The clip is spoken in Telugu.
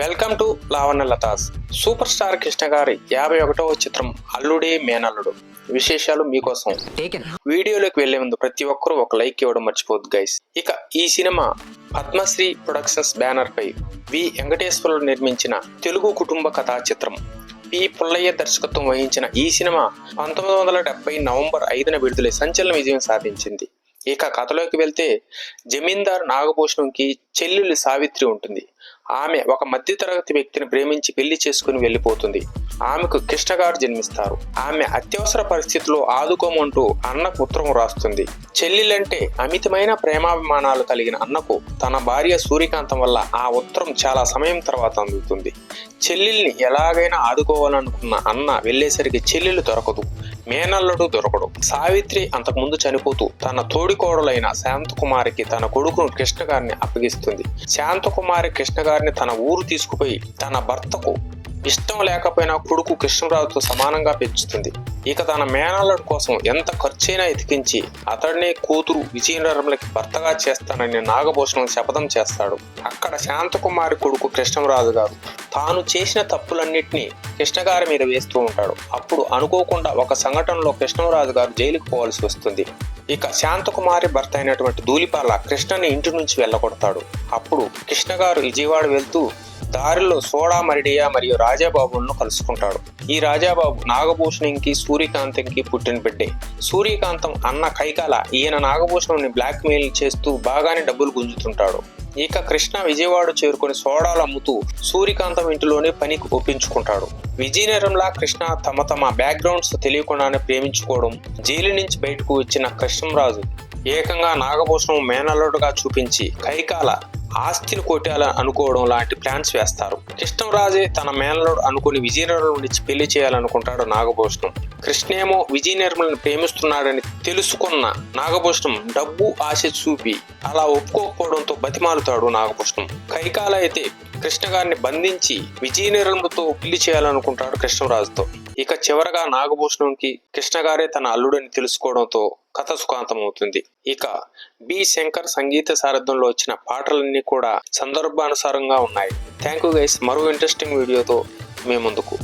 Welcome to Lavanya Latha's. Super star Krishna గారి యాభై ఒకటవ చిత్రం అల్లుడే మేనల్లుడు. విశేషాలు మీకోసం. వీడియోలోకి వెళ్ళే ముందు ప్రతి ఒక్కరూ ఒక లైక్ ఇవ్వడం మర్చిపోద్దు గైస్ ఇక ఈ సినిమా పద్మశ్రీ ప్రొడక్షన్స్ బ్యానర్ పై వి వెంకటేశ్వరులు నిర్మించిన తెలుగు కుటుంబ కథా చిత్రం. పి పుల్లయ్య దర్శకత్వం వహించిన ఈ సినిమా పంతొమ్మిది వందల డెబ్బై నవంబర్ ఐదున విడుదలై సంచలన విజయం సాధించింది. ఇక కథలోకి వెళ్తే జమీందారు నాగభూషణంకి చెల్లెలు సావిత్రి ఉంటుంది. ఆమె ఒక మధ్యతరగతి వ్యక్తిని ప్రేమించి పెళ్ళి చేసుకుని వెళ్ళిపోతుంది. ఆమెకు కృష్ణ గారు జన్మిస్తారు. ఆమె అత్యవసర పరిస్థితుల్లో ఆదుకోమంటూ అన్నకు ఉత్తరం రాస్తుంది చెల్లెలంటే అమితమైన ప్రేమాభిమానాలు కలిగిన అన్నకు తన భార్య సూర్యకాంతం వల్ల ఆ ఉత్తరం చాలా సమయం తర్వాత అందుతుంది. చెల్లెల్ని ఎలాగైనా ఆదుకోవాలనుకున్న అన్న వెళ్ళేసరికి చెల్లెలు దొరకదు. మేనల్లుడు దొరకడు. సావిత్రి అంతకుముందు చనిపోతూ తన తోడికోడలైన శాంతకుమారికి తన కొడుకును కృష్ణ గారిని అప్పగిస్తుంది. శాంతకుమారి కృష్ణ గారిని తన ఊరు తీసుకుపోయి తన భర్తకు ఇష్టం లేకపోయినా కొడుకు కృష్ణరాజుతో సమానంగా పెంచుతుంది. ఇక తన మేనల్లుడి కోసం ఎంత ఖర్చైనా ఎతికించి అతడినే కూతురు విజయనగరంలోకి భర్తగా చేస్తానని నాగభూషణం శపథం చేస్తాడు. అక్కడ శాంతకుమారి కొడుకు కృష్ణరాజు గారు తాను చేసిన తప్పులన్నింటినీ కృష్ణగారి మీద వేస్తూ ఉంటాడు. అప్పుడు అనుకోకుండా ఒక సంఘటనలో కృష్ణరాజు గారు జైలుకు పోవాల్సి వస్తుంది. ఇక శాంతకుమారి భర్త అయినటువంటి ధూళిపాల కృష్ణని ఇంటి నుంచి వెళ్ళగొడతాడు. అప్పుడు కృష్ణ గారు విజయవాడ వెళ్తూ దారిలో సోడా మరిడియా మరియు రాజాబాబులను కలుసుకుంటాడు. ఈ రాజాబాబు నాగభూషణంకి సూర్యకాంతంకి పుట్టిన బిడ్డే. సూర్యకాంతం అన్న కైకాల ఈయన నాగభూషణంని బ్లాక్మెయిల్ చేస్తూ బాగానే డబ్బులు గుంజుతుంటాడు. ఇక కృష్ణ విజయవాడ చేరుకొని సోడాలు అమ్ముతూ సూర్యకాంతం ఇంటిలోనే పనికి ఒప్పించుకుంటాడు. విజయనగరంలా కృష్ణ తమ తమ బ్యాక్గ్రౌండ్స్ తెలియకుండానే ప్రేమించుకోవడం జైలు నుంచి బయటకు వచ్చిన కృష్ణరాజు ఏకంగా నాగభూషణం మేనల్లుడుగా చూపించి కైకాల ఆస్తిని కొట్టాలని అనుకోవడం లాంటి ప్లాన్స్ వేస్తారు. కృష్ణరాజే తన మేనలోడు అనుకుని విజయనగరం నుంచి పెళ్ళి చేయాలనుకుంటాడు నాగభూషణం. కృష్ణేమో విజయనగరంని ప్రేమిస్తున్నాడని తెలుసుకున్న నాగభూషణం డబ్బు ఆశ చూపి అలా ఒప్పుకోకపోవడంతో బతిమాలుతాడు నాగభూషణం. కైకాల అయితే కృష్ణ గారిని బంధించి విజయనగరంతో పెళ్ళి చేయాలనుకుంటాడు కృష్ణరాజుతో. ఇక చివరగా నాగభూషణంకి కృష్ణ గారే తన అల్లుడని తెలుసుకోవడంతో కథ సుఖాంతమవుతుంది. ఇక బి శంకర్ సంగీత సారథ్యంలో వచ్చిన పాటలన్నీ కూడా సందర్భానుసారంగా ఉన్నాయి. థ్యాంక్ యూ గైస్ మరో ఇంట్రెస్టింగ్ వీడియోతో మీ ముందుకు.